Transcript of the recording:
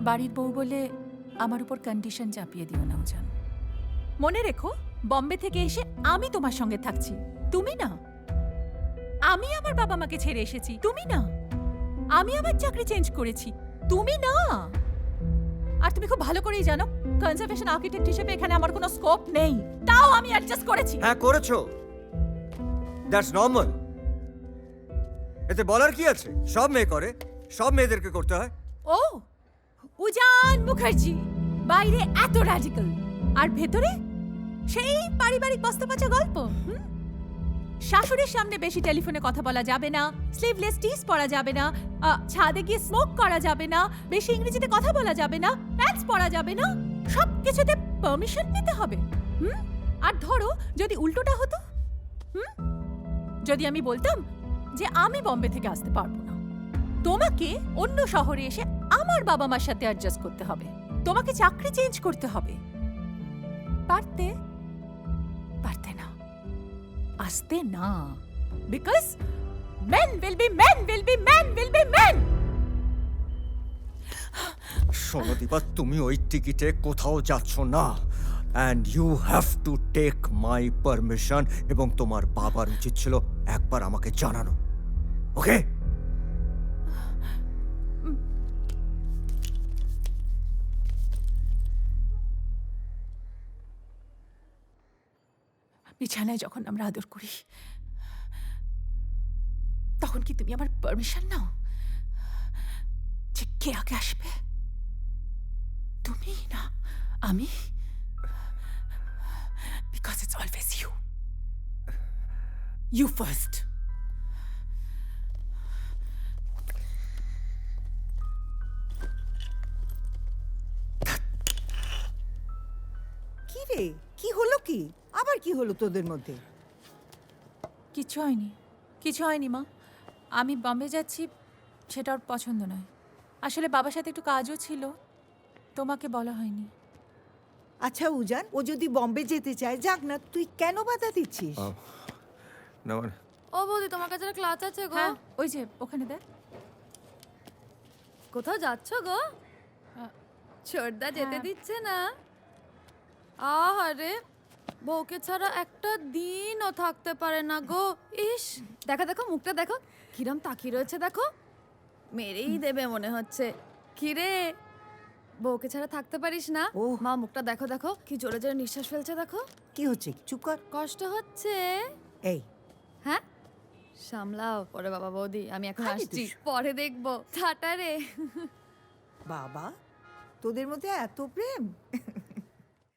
বাড়ির বউ বলে আমার উপর কন্ডিশন চাপিয়ে দিও না উজান। মনে রেখো বম্বে থেকে এসে আমি তোমার সঙ্গে থাকছি। তুমি না। আমি আমার বাবা মাকে ছেড়ে এসেছি। তুমি না। আমি আমার চাকরি চেঞ্জ করেছি। তুমি না। আর তুমি খুব ভালো করেই জানো কনজারভেশন আর্কিটেক্ট হিসেবে এখানে আমার কোনো স্কোপ নেই। তাও আমি অ্যাডজাস্ট করেছি। হ্যাঁ করেছ। দ্যাটস নর্মাল এতে বলার কি আছে? সব মেয়ে করে সব মেয়েদেরকে করতে হয়। ও উজান মুখার্জি, বাইরে এত র্যাডিক্যাল আর ভেতরে সেই পারিবারিক বস্তাপচা গল্প? শাশুড়ির সামনে বেশি টেলিফোনে কথা বলা যাবে না স্লিভলেস টিস পরা যাবে না ছাদে গিয়ে স্মোক করা যাবে না, বেশি ইংরেজিতে কথা বলা যাবে না প্যান্টস পরা যাবে না সব কিছুতে পারমিশন নিতে হবে, হুম? আর ধরো যদি উল্টোটা হতো, হুম? যদি আমি বলতাম যে আমি বম্বে থেকে আসতে পারব না, তোমাকে অন্য শহরে এসে আমার বাবা মার সাথে অ্যাডজাস্ট করতে হবে। তোমাকে চাকরি চেঞ্জ করতে হবে। পারতে? পারতে না। আসতে না। Because men will be men will be men will be men শোনো তুমি ওই টিকিটে কোথাও যাচ্ছ না। And you have to take my permission এবং তোমার বাবার উচিত ছিল একবার আমাকে জানানো। ওকে বিছানায় যখন আমরা আদর করি, তখন কি তুমি আমার পারমিশন নাও যে কে আগে আসবে? তুমি না, আমি? Because it's always you you first কি রে কি হলো কি? আবার কি হলো তোদের মধ্যে? কিছু হয়নি কিছু হয়নি মা। আমি বম্বে যাচ্ছি সেটা ওর পছন্দ নয়। আসলে বাবার সাথে একটু কাজও ছিল তোমাকে বলা হয়নি। আচ্ছা উজান ও যদি বম্বে যেতে চায় যাক না তুই কেন বাধা দিচ্ছিস? না মানে ও বৌদি তোমার কাছে একটা ক্লাচ আছে গো। হ্যাঁ ওই যে ওখানে দেখ। কোথাও যাচ্ছ গো? ছোটদা যেতে হ্যাঁ। দিচ্ছে না। আহারে বউকে ছাড়া একটা দিনও থাকতে পারে না গো। ইস দেখো দেখো মুখটা দেখো। কিরম তাকিয়ে রয়েছে দেখো। মেরেই দেবে মনে হচ্ছে। কিরে বউকে ছাড়া থাকতে পারিস না? ও মা মুখটা দেখো দেখো। কি জোরে জোরে নিঃশ্বাস ফেলছে দেখো। কি হচ্ছে? চুপ কর। কষ্ট হচ্ছে। এই। হ্যাঁ? সামলাও। পরে বাবা বৌদি আমি এখন আসছি। পরে দেখব। টাটা রে। বাবা তোদের মধ্যে এত প্রেম?